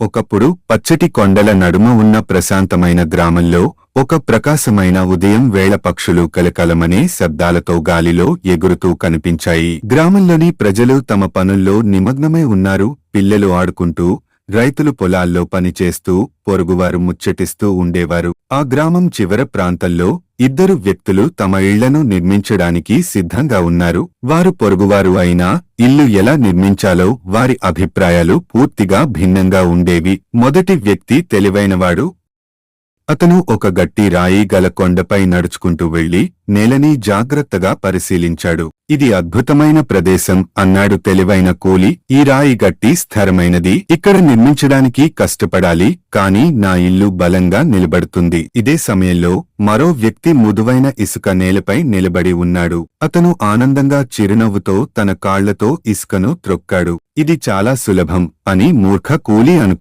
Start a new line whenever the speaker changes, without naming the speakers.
ఒకప్పుడు పచ్చటి కొండల నడుమ ఉన్న ప్రశాంతమైన గ్రామంలో ఒక ప్రకాశమైన ఉదయం వేళ పక్షులు కలకలమనే శబ్దాలతో గాలిలో ఎగురుతూ కనిపించాయి. గ్రామంలోని ప్రజలు తమ పనుల్లో నిమగ్నమై ఉన్నారు. పిల్లలు ఆడుకుంటూ రైతులు పొలాల్లో పనిచేస్తూ పొరుగువారు ముచ్చటిస్తూ ఉండేవారు. ఆ గ్రామం చివర ప్రాంతంలో ఇద్దరు వ్యక్తులు తమ ఇళ్ళను నిర్మించడానికి సిద్ధంగా ఉన్నారు. వారు పొరుగువారు అయినా ఇల్లు ఎలా నిర్మించాలో వారి అభిప్రాయాలు పూర్తిగా భిన్నంగా ఉండేవి. మొదటి వ్యక్తి తెలివైనవాడు అతను ఒక గట్టి రాయి గల కొండపై నడుచుకుంటూ వెళ్ళి నేలని జాగ్రత్తగా పరిశీలించాడు. ఇది అద్భుతమైన ప్రదేశం అన్నాడు తెలివైన కూలి. ఈ రాయి గట్టి స్థిరమైనది. ఇక్కడ నిర్మించడానికి కష్టపడాలి కాని నా ఇల్లు బలంగా నిలబడుతుంది. ఇదే సమయంలో మరో వ్యక్తి మృదువైన ఇసుక నేలపై నిలబడి ఉన్నాడు. అతను ఆనందంగా చిరునవ్వుతో తన కాళ్ళతో ఇసుకను త్రొక్కాడు. ఇది చాలా సులభం అని మూర్ఖ కూలి అను